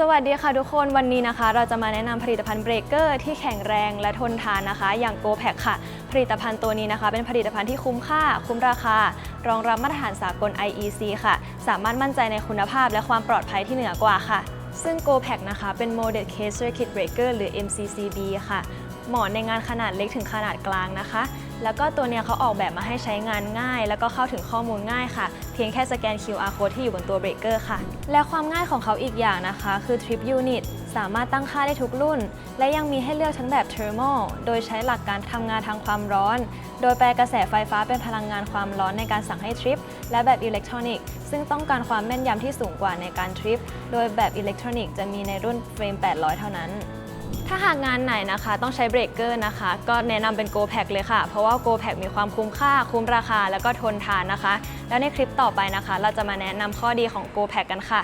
สวัสดีค่ะทุกคนวันนี้นะคะ เราจะมาแนะนำผลิตภัณฑ์เบรกเกอร์ที่แข็งแรงและทนทานนะคะ อย่างโกแพคค่ะ ผลิตภัณฑ์ตัวนี้นะคะ เป็นผลิตภัณฑ์ที่คุ้มค่า คุ้มราคา รองรับมาตรฐานสากล IEC ค่ะ สามารถมั่นใจในคุณภาพและความปลอดภัยที่เหนือกว่าค่ะซึ่ง Go Pack นะคะ เป็น Molded Case Circuit Breaker หรือ MCCB ค่ะ หมาะในงานขนาดเล็กถึงขนาดกลางนะคะ แล้วก็ตัวเนี้ยเขาออกแบบมาให้ใช้งานง่าย แล้วก็เข้าถึงข้อมูลง่ายค่ะ เพียงแค่สแกน QR code ที่อยู่บนตัวเบรกเกอร์ค่ะ และความง่ายของเขาอีกอย่างนะคะ คือ Trip Unit สามารถตั้งค่าได้ทุกรุ่น และยังมีให้เลือกทั้งแบบ Thermal โดยใช้หลักการทำงานทางความร้อน โดยแปลกระแสไฟฟ้าเป็นพลังงานความร้อนในการสั่งให้ทริป และแบบอิเล็กทรอนิกส์ซึ่งต้องการความแม่นยำที่สูงกว่าในการทริป โดยแบบอิเล็กทรอนิกส์จะมีในรุ่นเฟรม 800 เท่านั้น ถ้าหากงานไหนนะคะ ต้องใช้เบรกเกอร์นะคะ ก็แนะนำเป็นโกแพ c เลยค่ะ เพราะว่าโกแพ c มีความคุ้มค่า คุ้มราคา แล้วก็ทนทานนะคะ แล้วในคลิปต่อไปนะคะ เราจะมาแนะนำข้อดีของโกแพ c กันค่ะ